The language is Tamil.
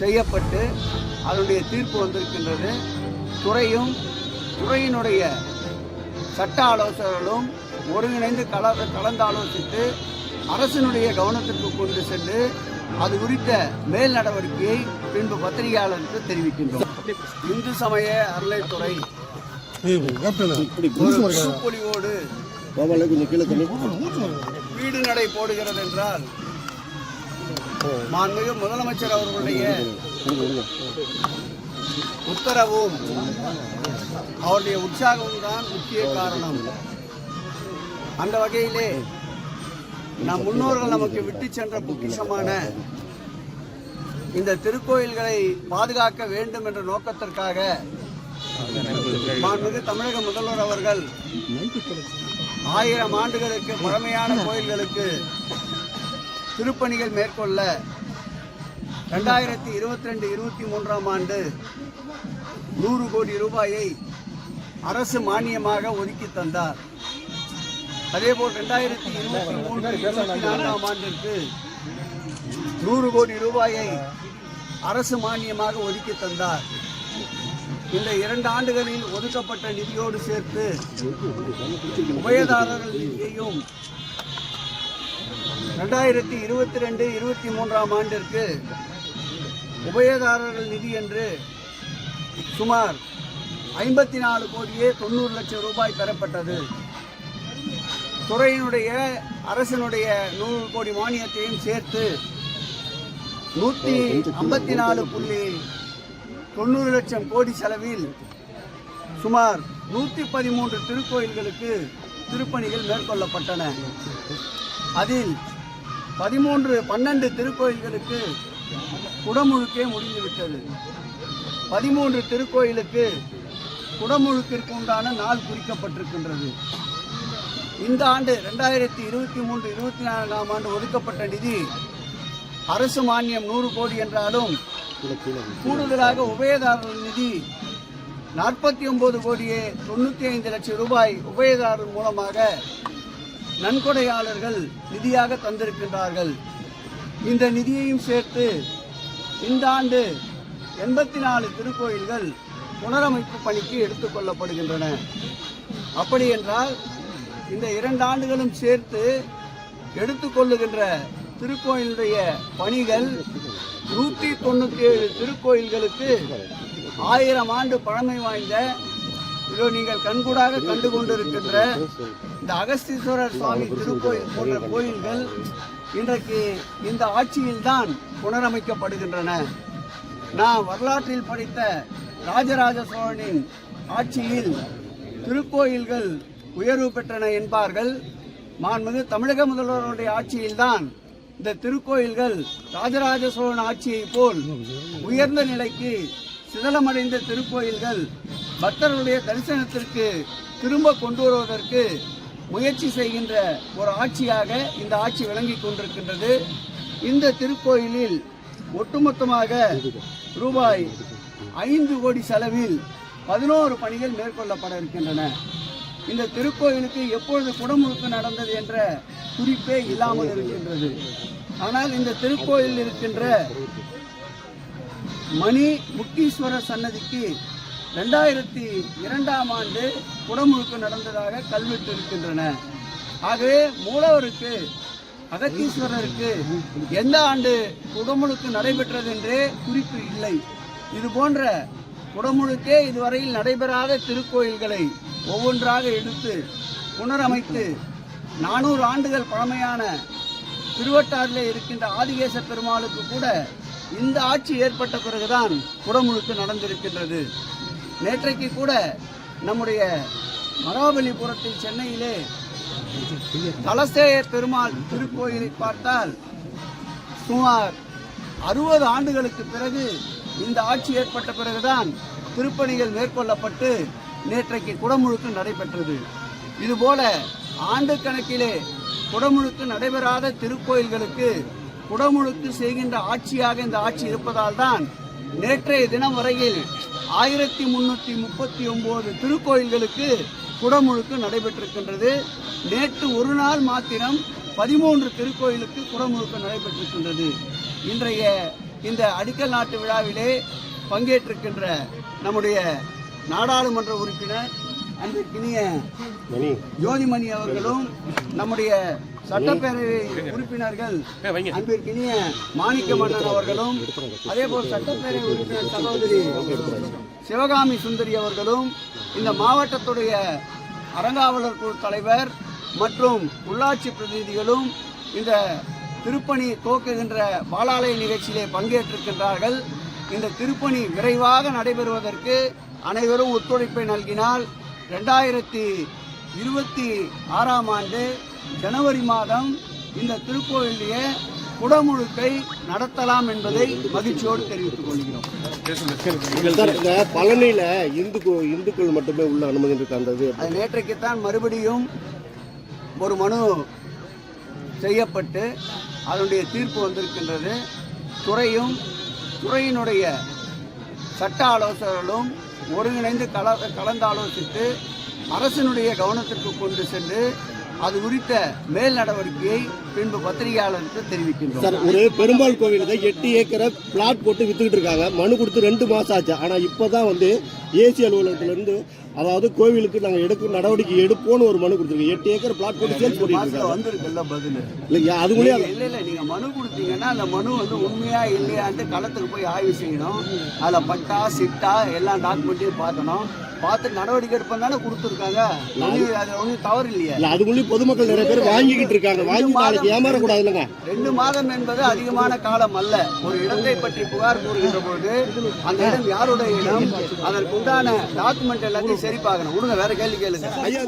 செய்யப்பட்டு அதனுடைய தீர்ப்பு வந்திருக்கின்றது. துறையும் துறையினுடைய சட்ட ஆலோசகர்களும் ஒருங்கிணைந்து கல கலந்து ஆலோசித்து அரசினுடைய கவனத்திற்கு கொண்டு சென்று அது குறித்த மேல் நடவடிக்கையை பின்பு பத்திரிகையாளருக்கு தெரிவிக்கின்றோம். இந்து சமய அறநிலைத்துறை வீடு நடை போடுகிறது என்றால் மாண்புமிகு முதலமைச்சர் அவர்களுடைய உத்தரவும் அவருடைய உற்சாகமும் தான் முக்கிய காரணம். அந்த வகையிலே நம் முன்னோர்கள் நமக்கு விட்டு சென்ற பொக்கிஷமான இந்த திருக்கோயில்களை பாதுகாக்க வேண்டும் என்ற நோக்கத்திற்காக மாண்புமிகு தமிழக முதல்வர் அவர்கள் ஆயிரம் ஆண்டுகளுக்கு பழமையான கோயில்களுக்கு திருப்பணிகள் மேற்கொள்ள ரெண்டாயிரத்தி இருபத்தி ரெண்டு இருபத்தி மூன்றாம் ஆண்டு நூறு கோடி ரூபாயை அரசு மானியமாக ஒதுக்கி தந்தார். அதேபோல் ரெண்டாயிரத்தி இருபத்தி மூன்று இருபத்தி நான்காம் ஆண்டிற்கு நூறு கோடி ரூபாயை அரசு மானியமாக ஒதுக்கி தந்தார். இந்த இரண்டு ஆண்டுகளில் ஒதுக்கப்பட்ட நிதியோடு சேர்த்து உபயதாரர்கள் நிதியையும் ரெண்டாயிரத்தி இருபத்தி ரெண்டு இருபத்தி மூன்றாம் ஆண்டிற்கு உபயதாரர்கள் நிதி என்று சுமார் ஐம்பத்தி நாலு கோடியே தொண்ணூறு லட்சம் ரூபாய் பெறப்பட்டது. துறையினுடைய அரசினுடைய நூறு கோடி மானியத்தையும் சேர்த்து நூற்றி ஐம்பத்தி நாலு புள்ளி தொண்ணூறு லட்சம் கோடி செலவில் சுமார் நூற்றி பதிமூன்று திருக்கோயில்களுக்கு திருப்பணிகள் மேற்கொள்ளப்பட்டன. அதில் பதிமூன்று பன்னெண்டு திருக்கோயில்களுக்கு குடமுழுக்கே முடிந்துவிட்டது. பதிமூன்று திருக்கோயிலுக்கு குடமுழுக்கிற்கு உண்டான நாள் குறிக்கப்பட்டிருக்கின்றது. இந்த ஆண்டு ரெண்டாயிரத்தி இருபத்தி மூன்று இருபத்தி நான்காம் ஆண்டு ஒதுக்கப்பட்ட நிதி அரசு மானியம் நூறு கோடி என்றாலும் கூடுதலாக உபயதாரர் நிதி நாற்பத்தி ஒன்பது கோடியே தொண்ணூற்றி ஐந்து லட்சம் ரூபாய் உபயதாரர் மூலமாக நன்கொடையாளர்கள் நிதியாக தந்திருக்கின்றார்கள். இந்த நிதியையும் சேர்த்து இந்த ஆண்டு எண்பத்தி நாலு திருக்கோயில்கள் புனரமைப்பு பணிக்கு எடுத்துக்கொள்ளப்படுகின்றன அப்படி என்றால் இந்த இரண்டு ஆண்டுகளும் சேர்த்து எடுத்துக்கொள்ளுகின்ற திருக்கோயிலுடைய பணிகள் நூற்றி தொண்ணூற்றி ஏழு திருக்கோயில்களுக்கு ஆயிரம் ஆண்டு பழமை வாய்ந்த இதோ நீங்கள் கண்கூடாக கண்டு கொண்டிருக்கின்ற இந்த அகஸ்தீஸ்வரர் சுவாமி திருக்கோயில் போன்ற கோயில்கள் இன்றைக்கு இந்த ஆட்சியில்தான் புனரமைக்கப்படுகின்றன. நான் வரலாற்றில் படித்த ராஜராஜ சோழனின் ஆட்சியில் திருக்கோயில்கள் உயர்வு பெற்றன என்பார்கள். மாண்புமிகு தமிழக முதல்வருடைய ஆட்சியில்தான் இந்த திருக்கோயில்கள் ராஜராஜ சோழன் ஆட்சியைப் போல் உயர்ந்த நிலைக்கு சிதலமடைந்த திருக்கோயில்கள் பக்தர்களுடைய தரிசனத்திற்கு திரும்ப கொண்டு வருவதற்கு முயற்சி செய்கின்ற ஒரு ஆட்சியாக இந்த ஆட்சி விளங்கி கொண்டிருக்கின்றது. இந்த திருக்கோயிலில் ஒட்டுமொத்தமாக ரூபாய் ஐந்து கோடி செலவில் பதினோரு பணிகள் மேற்கொள்ளப்பட இருக்கின்றன. இந்த திருக்கோயிலுக்கு எப்பொழுது குடமுழுக்கு நடந்தது என்ற குறிப்பே இல்லாமல் இருக்கின்றது. ஆனால் இந்த திருக்கோயில் இருக்கின்ற மணி முக்தீஸ்வரர் சன்னதிக்கு ரெண்டாயிரத்தி இரண்டாம் ஆண்டு குடமுழுக்கு நடந்ததாக கல்வெட்டு இருக்கின்றன. ஆகவே மூலவருக்கு அகத்தீஸ்வரருக்கு எந்த ஆண்டு குடமுழுக்கு நடைபெற்றது என்றே குறிப்பு இல்லை. இது போன்ற குடமுழுக்கே இதுவரையில் நடைபெறாத திருக்கோயில்களை ஒவ்வொன்றாக எடுத்து புனரமைத்து நானூறு ஆண்டுகள் பழமையான திருவட்டாரில் இருக்கின்ற ஆதிகேச பெருமாளுக்கு கூட இந்த ஆட்சி ஏற்பட்ட பிறகுதான் குடமுழுக்கு நடந்திருக்கின்றது. நேற்றைக்கு கூட நம்முடைய மகாபலிபுரத்தில் சென்னையிலே தலசேய பெருமாள் திருக்கோயிலை பார்த்தால் சுமார் அறுபது ஆண்டுகளுக்கு பிறகு இந்த ஆட்சி ஏற்பட்ட பிறகுதான் திருப்பணிகள் மேற்கொள்ளப்பட்டு நேற்றைக்கு குடமுழுக்கு நடைபெற்றது. இதுபோல ஆண்டு கணக்கிலே குடமுழுக்கு நடைபெறாத திருக்கோயில்களுக்கு குடமுழுக்கு செய்கின்ற ஆட்சியாக இந்த ஆட்சி இருப்பதால் தான் நேற்றைய தினம் வரையில் ஆயிரத்தி முன்னூற்றி முப்பத்தி ஒம்பது திருக்கோயில்களுக்கு குடமுழுக்கு நடைபெற்றிருக்கின்றது. நேற்று ஒரு நாள் மாத்திரம் பதிமூன்று திருக்கோயிலுக்கு குடமுழுக்கு நடைபெற்றிருக்கின்றது. இன்றைய இந்த அடிக்கல் நாட்டு விழாவிலே பங்கேற்றிருக்கின்ற நம்முடைய நாடாளுமன்ற உறுப்பினர் அன்பிற்கினிய ஜோதிமணி அவர்களும் நம்முடைய சட்டப்பேரவை உறுப்பினர்கள் அன்பிற்கினிய மாணிக்க மன்னன் அவர்களும் அதே போல் சட்டப்பேரவை உறுப்பினர் சகோதரி சிவகாமி சுந்தரி அவர்களும் இந்த மாவட்டத்துடைய அறங்காவலர் குழு தலைவர் மற்றும் உள்ளாட்சி பிரதிநிதிகளும் இந்த திருப்பணி துவக்குகின்ற பாலாலய நிகழ்ச்சியிலே பங்கேற்றிருக்கின்றார்கள். இந்த திருப்பணி விரைவாக நடைபெறுவதற்கு அனைவரும் ஒத்துழைப்பை நல்கினால் ரெண்டாயிரத்தி இருபத்தி ஆறாம் ஆண்டு ஜனவரி மாதம் இந்த திருக்கோயிலேயே குடமுழுக்கை நடத்தலாம் என்பதை மகிழ்ச்சியோடு தெரிவித்துக் கொள்கிறோம். இந்த பழனியில இந்து இந்துக்கள் மட்டுமே உள்ள அனுமதி இருக்கு அந்த இது அது நேற்றைக்குத்தான் மறுபடியும் ஒரு மனு செய்யப்பட்டு அதனுடைய தீர்ப்பு வந்திருக்கின்றது. துறையும் துறையினுடைய சட்ட ஆலோசகர்களும் ஒருங்கிணைந்து கல கலந்தாலோசித்து அரசினுடைய கவனத்திற்கு கொண்டு சென்று அது குறித்த மேல் நடவடிக்கையை பின்பு பத்திரிகையாளருக்கு தெரிவிக்கின்றோம். சார் ஒரு பெருமாள் கோவிலுக்கு எட்டு ஏக்கரை பிளாட் போட்டு வித்துக்கிட்டு இருக்காங்க. மனு கொடுத்து ரெண்டு மாசம் ஆச்சு. ஆனா இப்பதான் வந்து ஏசி அலுவலகத்துல இருந்து அதாவது கோவிலுக்கு நாங்க எடுக்க நடவடிக்கை எடுப்போம்னு ஒரு மனு கொடுத்துருக்கோம் எட்டு ஏக்கர் பிளாட் போட்டு சேல்ஸ் பண்ணிட்டு இருக்காங்க. வந்திருக்குல்ல பதில்? இல்லையா அது மூலியம் நீங்க- இல்ல இல்ல. நீங்க மனு கொடுத்தீங்கன்னா அந்த மனு வந்து உண்மையா இல்லையான்ட்டு களத்துக்கு போய் ஆய்வு செய்யணும். அதுல பட்டா சிட்டா எல்லா டாக்குமெண்ட்டையும் பார்க்கணும். பார்த்து நடவடிக்கை எடுப்போம் தானே கொடுத்துருக்காங்க. அது ஒன்றும் தவறு இல்லையா. இல்ல அது மூலியம் பொதுமக்கள் நிறைய பேர் வாங்கிக்கிட்டு இருக்காங்க. வாங்கி ஏமாறக்கூடாது இல்லைங்க ரெண்டு மாதம் என்பது அதிகமான காலம் அல்ல. ஒரு இடத்தை பற்றி புகார் கூறுகின்ற பொழுது அந்த இடம் யாருடைய இடம்? அதற்கு உண்டான டாக்குமெண்ட் எல்லாத்தையும் சரி பார்க்கணும். விடுங்க வேற கேள்வி கேளுங்க. ஐயா